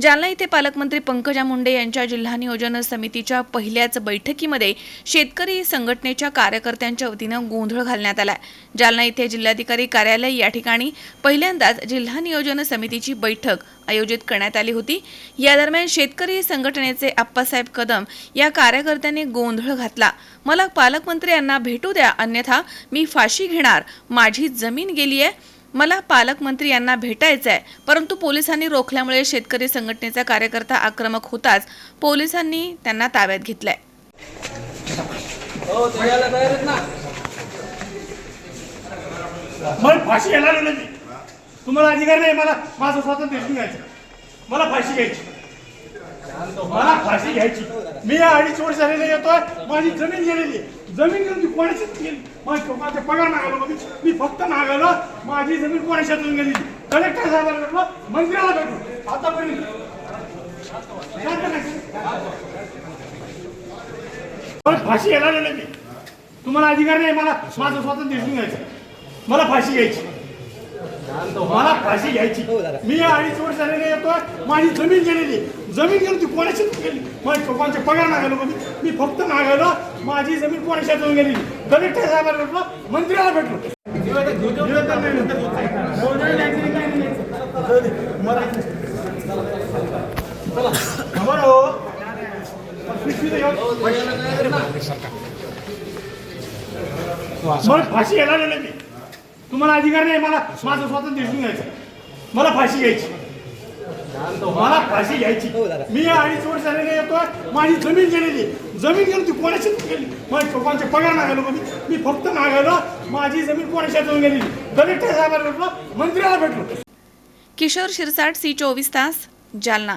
जालना येथे पालकमंत्री पंकजा मुंडे यांच्या जिल्हा नियोजन समितीच्या पहिल्याच बैठकीमध्ये शेतकरी संघटनेच्या कार्यकर्त्यांच्या वतीनं गोंधळ घालण्यात आला जालना येथे जिल्हाधिकारी कार्यालय या ठिकाणी पहिल्यांदाच जिल्हा नियोजन समितीची बैठक आयोजित करण्यात आली होती. या दरम्यान शेतकरी संघटनेचे आप्पासाहेब कदम या कार्यकर्त्यांनी गोंधळ घातला. मला पालकमंत्री यांना भेटू द्या अन्यथा मी फाशी घेणार. माझी जमीन गेली आहे मला पालकमंत्री यांना भेटायचं आहे परंतु पोलिसांनी रोखल्यामुळे शेतकरी संघटनेचा कार्यकर्ता आक्रमक होताच पोलिसांनी त्यांना ताब्यात घेतलाय. मला फाशी घ्यायला तुम्हाला अधिकार नाही मला माझं स्वातंत्र्य घ्यायचं मला फाशी घ्यायची. मला फाशी घ्यायची. मी या अडीच वर्ष झालेले येतोय माझी जमीन गेलेली जमीन गेली ती गेली माझे माझे पगार मागायला मी मी फक्त मागायला माझी जमीन कोणाच्यातून गेली कलेक्टर साहेबांना भेटलो मंत्र्याला भेटलो. आतापर्यंत. शांत फाशी घ्यायला मी तुम्हाला अधिकार नाही मला माझं स्वातंत्र्य दिसून घ्यायचं. मला फाशी घ्यायची. मला फाशी घ्यायची मी या अडीच वर्ष झालेले येतोय माझी जमीन गेलेली. जमीन गेली ती कोणाची गेली माझे पप्पांचे पगार मागायला मी मी फक्त मागायला माझी जमीन कोणाच्यातून गेलेली कलेक्टर साहेबांना भेटलो मंत्र्याला भेटलो नाही नाही, नाही, नाही, नाही. मला- हो. हो. फाशी घ्यायला आलेलो मी तुम्हाला अधिकार नाही मला माझं स्वातंत्र्य दिसून घ्यायचं मला फाशी घ्यायची. मला फाशी घ्यायची. मी अडीच वर्ष झालेले येतोय. माझी जमीन गेलेली जमीन गेली ती कोणाशी गेली? माझ्या पप्पांचे पगार मागायला मी मी फक्त मागायला माझी जमीन कोणाच्यातून गेलेली कलेक्टर साहेबांना भेटलो मंत्र्याला भेटलो. किशोर शिरसाट सी चोवीस तास जालना.